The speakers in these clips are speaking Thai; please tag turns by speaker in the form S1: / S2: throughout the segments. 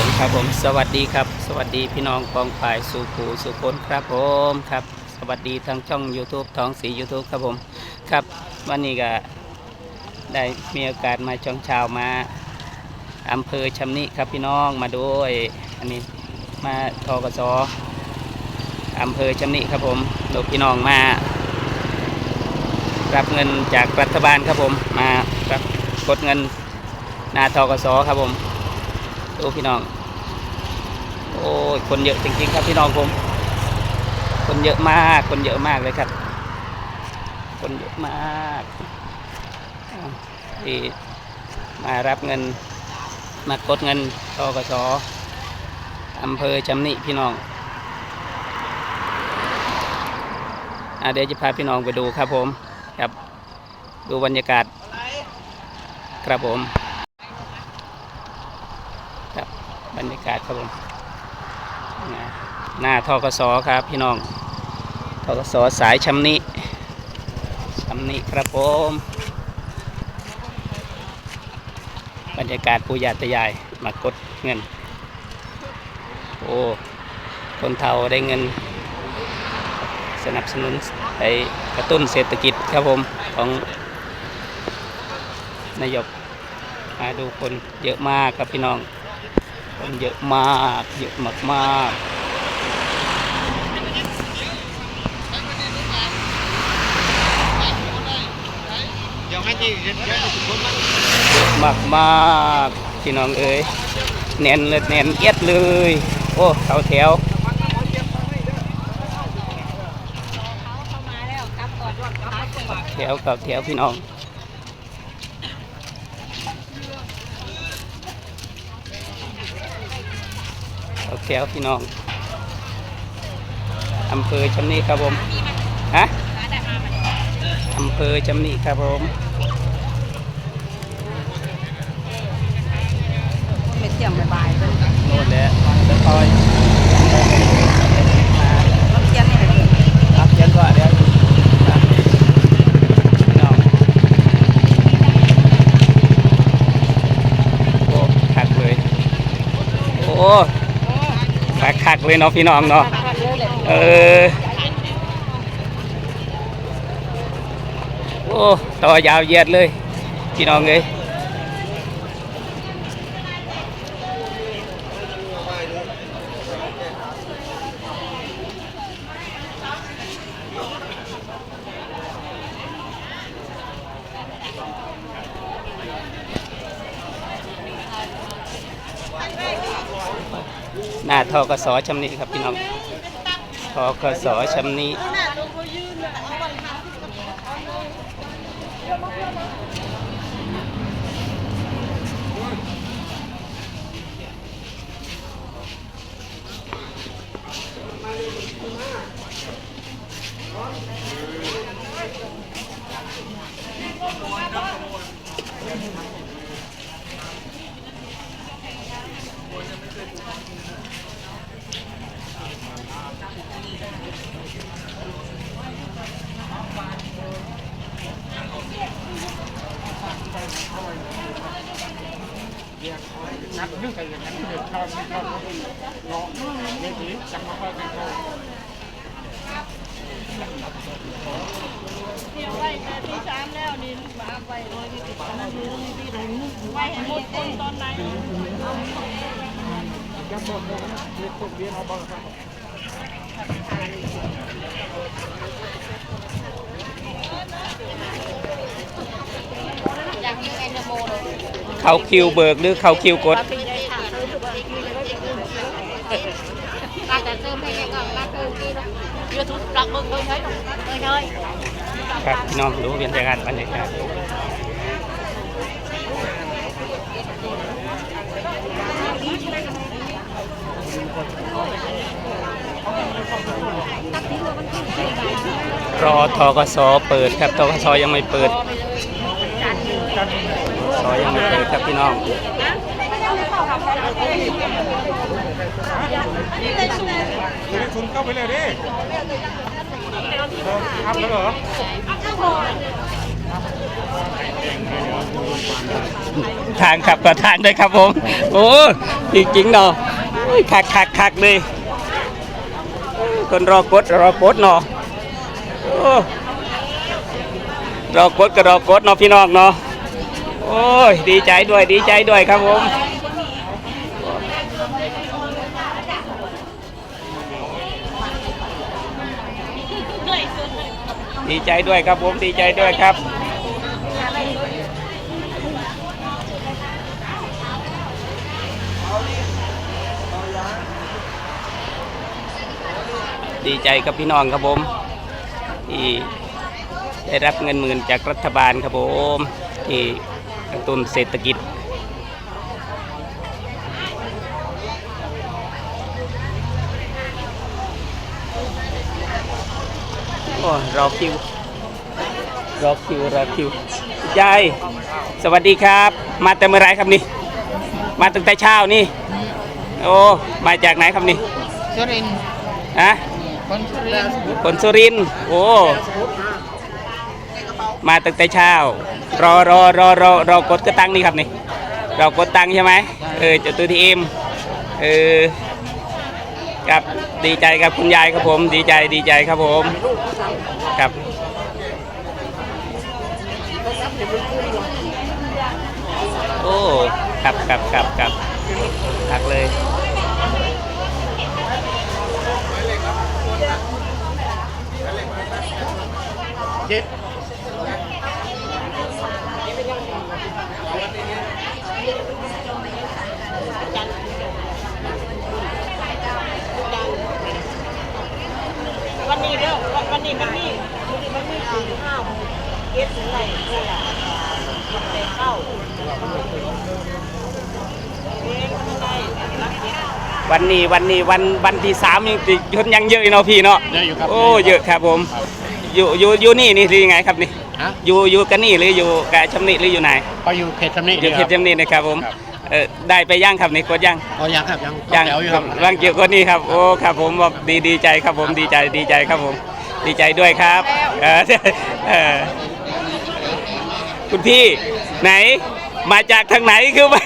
S1: ผมครับผมสวัสดีครับ สวัสดีพี่น้องกองฝ่ายสุขูสุคนครับผมครับ สวัสดีทางช่อง YouTube ท้องสี YouTube ครับผมครับวันนี้ก็ได้มีโอกาสมาช่องชาวมาอำเภอชำนิครับพี่น้องมาด้วยอันนี้มาทกสอำเภอชำนิครับผมโดยพี่น้องมา รับเงินจากรัฐบาลครับผมมารับกดเงินนาทกสครับผม ดูพี่น้อง โอ้ยคนเยอะจริงๆครับพี่น้องผม คนเยอะมาก คนเยอะมากเลยครับ คนเยอะมากที่มารับเงิน มากดเงินทกสอำเภอจำนิพี่น้องอเดี๋ยวจะพาพี่น้องไปดูครับผมครับ ดูบรรยากาศ ครับผม ครับบรรยากาศครับผมหน้าทกสครับพี่น้องทกสสายชำนิชำนิครับผมบรรยากาศปูยาตยายมากดเงิน โอ้ คนเทาได้เงิน สนับสนุนไปกระตุ้นเศรษฐกิจครับผมของนายกมาดูคนเยอะมากครับพี่น้อง คนเยอะมากเยอะมากมากๆเยอะมากมากๆพี่น้องเอ้ยแน่นเลยแน่นเอียดเลย โอ้เขาแถว
S2: เข้ามาแล้วกลับก่อนกลับก่อน
S1: แถวกับแถวพี่น้อง เอาแถวพี่น้องอำเภอชำนิครับผมฮะอำเภอชำนิครับผม
S2: ไม่เที่ยงบ่ายๆเป็น
S1: โน่นแหละจะคอยมา
S2: รถเที่ยงนี่แหละ
S1: รับเย็นกว่าเดี๋ยวครับพี่น้องโอ้คักเลย โอ้คักคัก เลยเนาะพี่น้องเนาะเออโอ้ต่อยาวเหยียดเลย พี่น้องเลย หน้าทกสชำนี้ครับพี่น้องทกสชำนี้
S3: นัดนึกกันอย่างนั้นเด็กชอบไม่ชอบเนาะเวทีจังมาเข้ากันเข้า
S2: เที่ยวไว้แต่ที่สามแล้วนี่มาไปร้อยที่ติดกันนั่นคือที่ที่ไหนไว้ให้หมดคนตอนไหน
S3: จังหมดเลยนะเรียนพวกเรียนเอาบ้างครับ
S2: อยากยิงไอ้นโมเลย
S1: เขาคิวเบิกหรือเขาคิวกด
S2: ปีได้ค่ะซื้อถูกว่าปีเลยก็จะเติมให้ก่อนมาเติมกี่แล้วยูทูบปลักมึงเลยใช่ไหมเลยเลย
S1: ครับน้องดูบรรยากาศบรรยากาศรอทกสเปิดครับทกสยังไม่เปิด ทกสยังไม่เปิดครับพี่น้อง
S3: เรียนทุนเข้าไปเลยดิอัพแล้วเหรอ
S1: ทางขับก็ทางด้วยครับผม โอ้จริงๆเนาะโอ้ยคักคักคักเลยคนรอกดรอกดเนาะโอ้รอกดก็รอกดเนาะพี่น้องเนาะ โอ้ยดีใจด้วยดีใจด้วยครับผมดีใจด้วยครับผมดีใจด้วยครับดีใจกับพี่น้องครับผมที่ได้รับเงินหมื่นจากรัฐบาลครับผมที่ กระตุ้นเศรษฐกิจ โอ้รอคิว รอคิว รอคิวยาย สวัสดีครับ มาแต่เมื่อไรครับนี่ มาตั้งแต่เช้านี่ โอ้ มาจากไหนครับนี่
S2: สุรินทร์
S1: ฮะ
S2: คนสุรินทร์
S1: คนสุรินทร์โอ้ มาตั้งแต่เช้า รอรอรอรอรอกดกระตังนี่ครับนี่เรอกดตังใช่ไหมเออจตุทีเอ็มเออครับดีใจครับคุณยายครับผม ดีใจดีใจครับผม ครับโอ้ครับครับครับครับหักเลย
S3: เจ็ด
S2: วันนี้เด้อวันวันนี้มันมีวันนี้มันมีถึงห้าโมงเก็บถึงไหนเนี่ยแต่เข้าเองมันได้รักเก็บ
S1: วันนี้วันนี้วันวันที่สามยังติดคนยังเยอะอยู่เนาะพี่เนาะ
S3: เยอะอยู่ครับ
S1: โอ้เยอะครับผมอยู่อยู่อยู่นี่นี่หรือยังไงครับนี่
S3: ฮะ
S1: อยู่อยู่กันนี่หรืออยู่กับชำนิหรืออยู่ไหน
S3: ไปอยู่เขตชำนิ
S1: อยู่เขตชำนินะครับผม
S3: ครับ
S1: เออได้ไปย่างครับนี่กดย่าง
S3: อ๋อยังครับยัง
S1: ย่าง
S3: แถวอยู่
S1: ค
S3: ค
S1: รั
S3: รั
S1: บบร่างเกี่ยวกับนี่ครับ โอ้ครับผมบอกดีดีใจครับผมดีใจดีใจครับผม ดีใจด้วยครับเออเออคุณพี่ไหน มาจากทางไหนคือมา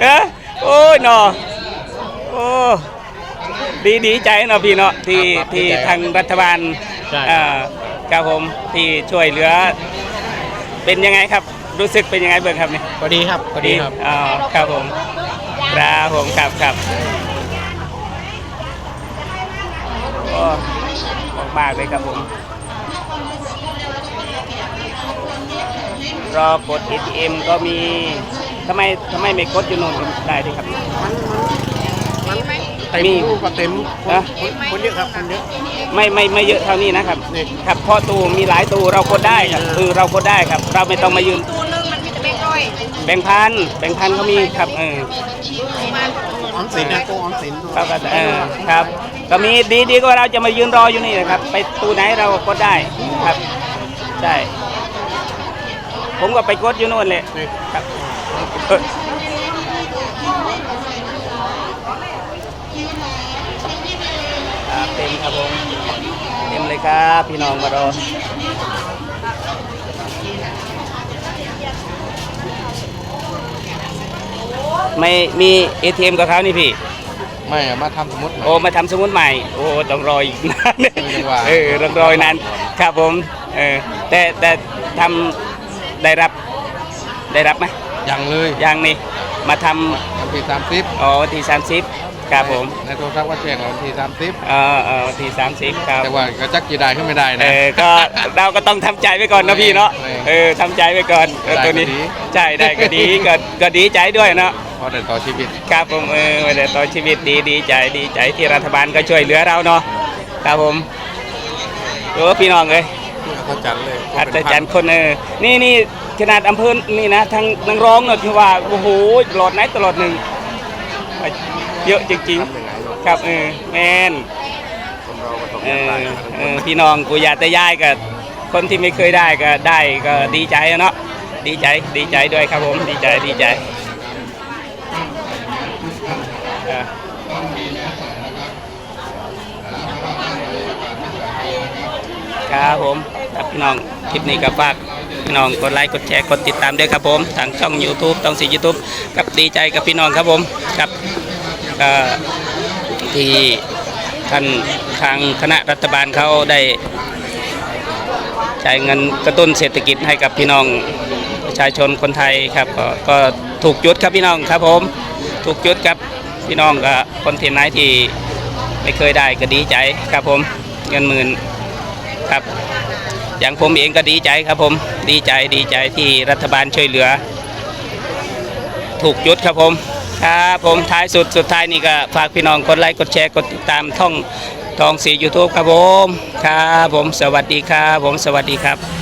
S1: เออโอ้ยหนอ โอ้ดีดีใจเนาะพี่เนาะที่ที่ทางรัฐบาล
S3: ใช่
S1: เอ่อครับผมที่ช่วยเหลือ เป็นยังไงครับ รู้สึกเป็นยังไงเบิ่งครับนี่
S3: พอดีครับพอดีครับ
S1: อ๋อครับผมครับผมครับครับโอ้มากๆเลยครับผมรอกด ATM ก็มีทำไมทำไมไม่กดอยู่โน่นได้ดีครับ
S3: เต็ม
S1: มี
S3: รูปก็เต็มคน
S1: ฮะ
S3: คนคนเยอะครับคนเยอะ
S1: ไม่ไม่ไม่เยอะเท่านี้นะครับ
S3: นี่
S1: ครับเพราะตูมีหลายตูเรากดได้ครับเออเรากดได้ครับ เราไม่ต้องมายืน
S2: ตัวนึงมันมีแต่แบงค์ร้อย
S1: แบ่งพันแบ่งพันเขามีครับเออ
S2: มัน
S3: ออมสินนะโกออมสินด้วย
S1: เขาก็เออครับ ก็มีดีดีกว่าเราจะมายืนรออยู่นี่นะครับ ไปตูไหนเรากดได้ครับใช่ผมก็ไปกดอยู่โน่นเลย
S3: นี่
S1: ครับเออ ครับเต็มครับผมเต็มเลยครับ พี่น้องมารอไม่มี ATM กับเขานี่พี่
S3: ไม่อะมาทำสมุด
S1: โอ้มาทำสมุดใหม่ โอ้ต้องรออีกนาน
S3: ยังว่า
S1: เออต้องรออีกนานครับผมเออแต่แต่ทำได้รับได้รับไหม
S3: ยังเลย
S1: ยังนี่มาท
S3: วัน ที่สามสิบำ
S1: อ๋อวันที่สามสิบครับผม
S3: ในโทรศัพท์ว่าแจ้งวันที่สามสิบ
S1: เออเออวันที่สามสิบครับ
S3: แต่ว่าก็จักจีได้ขึ้นไม่ได้
S1: เอ
S3: นะ
S1: อก็เราก็ต้องทำใจไว้ก่อนนะพี่เนาะ
S3: ไม่
S1: เออทำใจไว้ก่อนเออ
S3: ได้
S1: ตัวนี้
S3: ก็ดี
S1: ใช่ได้ก็ดีก็ก็ดีใจด้วยเนาะ
S3: เพราะแต่ต่อชีวิต
S1: ครับผมเออไม่ได้ต่อชีวิตดีดีใจดีใจที่รัฐบาลก็ช่วยเหลือเราเนาะครับผมโอ้พี่น้องเอ้ย
S3: เขาจัดเลย
S1: อัศจรรย์คนเออนี่นี่ ขนาดอำเภอนี่นะทางนังร้องเนอะที่ว่าโอ้โหตลอดไหนตลอดหนึ่งเยอะจริงๆ ครับเออแมน
S3: เอ
S1: อเออพี่น้องกูอยากจะย้ายกับคนที่ไม่เคยได้ก็ได้ก็ดีใจเนาะดีใจดีใจด้วยครับผมดีใจดีใจครับผมครับพี่น้องคลิปนี้ก็ฝาก พี่น้องกดไลค์กดแชร์กดติดตามด้วยครับผมทางช่อง YouTube ต้องสี YouTube กับดีใจกับพี่น้องครับผมครับก็ที่ท่านทางคณะรัฐบาลเขาได้จ่ายเงินกระตุ้นเศรษฐกิจให้กับพี่น้องประชาชนคนไทยครับก็ก็ถูกจุดครับพี่น้องครับผมถูกจุดครับพี่น้องกับคนที่ไหนที่ไม่เคยได้ก็ดีใจครับผมเงินหมื่นครับ อย่างผมเองก็ดีใจครับผมดีใจดีใจที่รัฐบาลช่วยเหลือ ถูกยุดครับผมครับผมท้ายสุดสุดท้ายนี่ก็ฝากพี่น้องกดไลค์กดแชร์กดติดตามท่องทองสียูทูบครับผมครับผมสวัสดีครับผมสวัสดีครับ